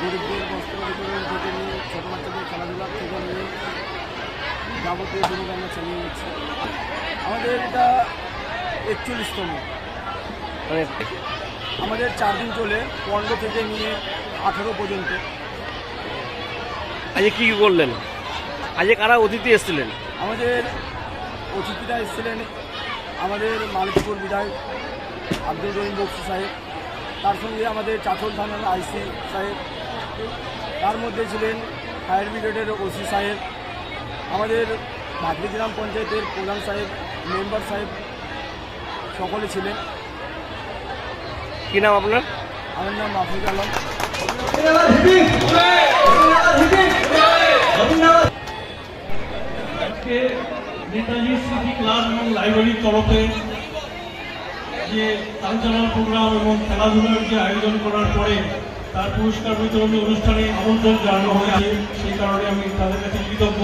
গরিবদের বস্ত্র বিতরণ থেকে নিয়ে ছোটো বাচ্চাদের খেলাধুলার থেকে নিয়ে যাবতীয় জিনিস আমরা চালিয়ে যাচ্ছি। আমাদের এটা একচল্লিশতম। মানে আমাদের চার দিন চলে পনেরো থেকে নিয়ে আঠেরো পর্যন্ত। আজকে কী কি করলেন? আজকে কারা অতিথি এসেছিলেন? আমাদের অতিথিরা এসেছিলেন আমাদের মালিকপুর বিধায়ক আব্দুল রহিম বক্সি সাহেব তার সঙ্গে আমাদের চাথল থানার আইসি সাহেব তার মধ্যে ছিলেন ফায়ার ব্রিগেডের ওসি সাহেব আমাদের ভাগলি গ্রাম পঞ্চায়েতের প্রধান সাহেব মেম্বার সাহেব সকলে ছিলেন। কি নাম আপনার? আমার নাম মাহফুজ আলম। আজকে নেতাজি স্মৃতি ক্লাব এবং লাইব্রেরির তরফে যে কালচারাল প্রোগ্রাম এবং খেলাধুলার যে আয়োজন করার পরে তার পুরস্কার বিতরণী অনুষ্ঠানে আমন্ত্রণ জানানো হয়েছে সেই কারণে আমি তাদের কাছে কৃতজ্ঞ।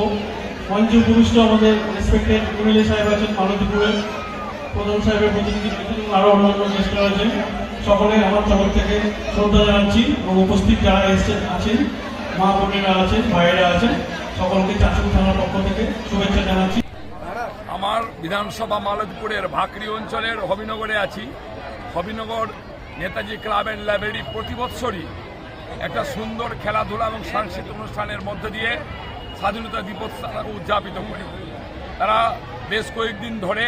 মঞ্চে উপবিষ্ট আমাদের রেসপেক্টেড এমএলএ সাহেব আছেন মালতীপুরের। প্রধান সাহেবের প্রতিনিধি আরও অন্যান্য গেস্টরা আছেন। সকলে আমার তরফ থেকে শ্রদ্ধা জানাচ্ছি এবং উপস্থিত যারা এসেছেন, আছেন, মা বোনেরা আছেন, ভাইয়েরা আছেন, সকলকে চাচুর থানার পক্ষ থেকে শুভেচ্ছা জানাচ্ছি। আমার বিধানসভা মালতপুরের ভাকরি অঞ্চলের হবিনগরে আছি। Habinagar Netaji club and library প্রতি বৎসরই একটা সুন্দর খেলাধুলা এবং সাংস্কৃতিক অনুষ্ঠানের মধ্য দিয়ে স্বাধীনতা দিবস তারা উদযাপিত করে। তারা বেশ কয়েকদিন ধরে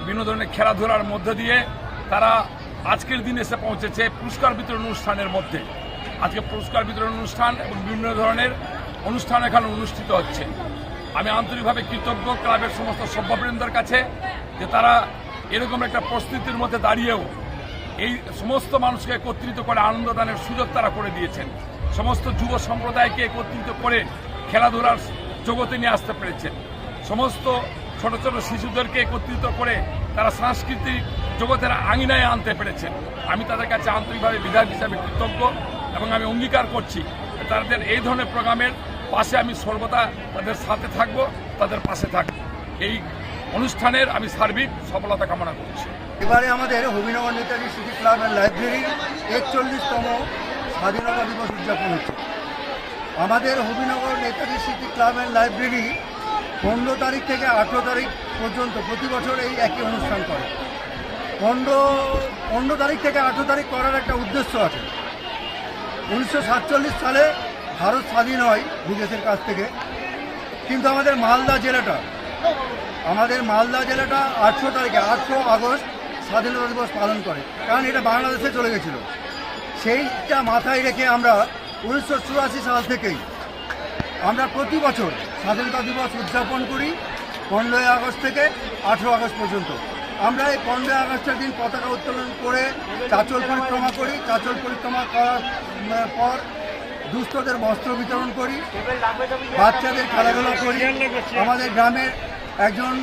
বিভিন্ন ধরনের খেলাধুলার মধ্য দিয়ে তারা আজকের দিন এসে পৌঁছেছে পুরস্কার বিতরণ অনুষ্ঠানের মধ্যে। আজকে পুরস্কার বিতরণ অনুষ্ঠান এবং বিভিন্ন ধরনের অনুষ্ঠান এখানে অনুষ্ঠিত হচ্ছে। আমি আন্তরিকভাবে কৃতজ্ঞ ক্লাবের সমস্ত সভ্যবৃন্দের কাছে যে তারা এরকম একটা প্রস্তুতির মধ্যে দাঁড়িয়েও এই সমস্ত মানুষকে একত্রিত করে আনন্দদানের সুযোগ তারা করে দিয়েছেন। সমস্ত যুব সম্প্রদায়কে একত্রিত করে খেলাধুলার জগতে নিয়ে আসতে পেরেছেন। সমস্ত ছোট ছোট শিশুদেরকে একত্রিত করে তারা সাংস্কৃতিক জগতের আঙিনায় আনতে পেরেছেন। আমি তাদের কাছে আন্তরিকভাবে বিধায়ক হিসাবে কৃতজ্ঞ এবং আমি অঙ্গীকার করছি তাদের এই ধরনের প্রোগ্রামের পাশে আমি সর্বদা তাদের সাথে থাকব, তাদের পাশে থাকব। এই অনুষ্ঠানের আমি সার্বিক সফলতা কামনা করছি। এবারে আমাদের হবিনগর নেতাজি স্মৃতি ক্লাব অ্যান্ড লাইব্রেরির একচল্লিশতম স্বাধীনতা দিবস উদযাপন হচ্ছে। আমাদের হবিনগর নেতাজি স্মৃতি ক্লাব অ্যান্ড লাইব্রেরি পনেরো তারিখ থেকে আঠেরো তারিখ পর্যন্ত প্রতি বছর এই একই অনুষ্ঠান করে। পনেরো পনেরো তারিখ থেকে আঠেরো তারিখ করার একটা উদ্দেশ্য আছে। উনিশশো সাতচল্লিশ সালে ভারত স্বাধীন হয় বিদেশের কাছ থেকে। কিন্তু আমাদের মালদা জেলাটা আমাদের মালদা জেলাটা আটশো তারিখে, আটশো আগস্ট স্বাধীনতা দিবস পালন করে, কারণ এটা বাংলাদেশে চলে গেছিল। সেইটা মাথায় রেখে আমরা উনিশশো চুরাশি সাল থেকেই আমরা প্রতি বছর স্বাধীনতা দিবস উদযাপন করি, পনেরোই আগস্ট থেকে আঠেরো আগস্ট পর্যন্ত। আমরা এই পনেরোই আগস্টের দিন পতাকা উত্তোলন করে চাচল পরিক্রমা করি। চাচল পরিক্রমা করার পর দুস্থদের বস্ত্র বিতরণ করি, বাচ্চাদের খেলাধুলা করি। আমাদের গ্রামের একজন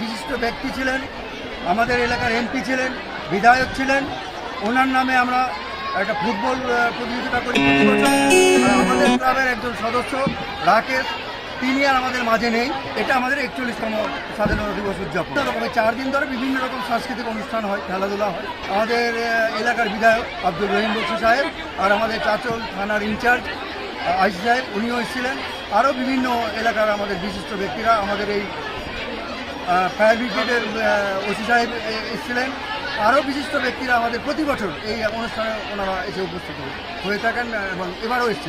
বিশিষ্ট ব্যক্তি ছিলেন, আমাদের এলাকার এমপি ছিলেন, বিধায়ক ছিলেন, ওনার নামে আমরা একটা ফুটবল প্রতিযোগিতা করি। আমাদের ক্লাবের একজন সদস্য, রাকেশ, তিনি আর আমাদের মাঝে নেই। এটা আমাদের একচল্লিশতম স্বাধীনতা দিবস উদযাপন। রকমের চার দিন ধরে বিভিন্ন রকম সাংস্কৃতিক অনুষ্ঠান হয়, খেলাধুলা হয়। আমাদের এলাকার বিধায়ক আব্দুল রহিম বক্সি সাহেব আর আমাদের চাচল থানার ইনচার্জ আইসি সাহেব, উনিও এসেছিলেন। আরও বিভিন্ন এলাকার আমাদের বিশিষ্ট ব্যক্তিরা আমাদের এই ফায়ার ব্রিগেডের ওসি সাহেব এসেছিলেন। আরও বিশিষ্ট ব্যক্তিরা আমাদের প্রতি বছর এই অনুষ্ঠানে ওনারা এসে উপস্থিত হয়ে থাকেন এবং এবারও এসেছেন।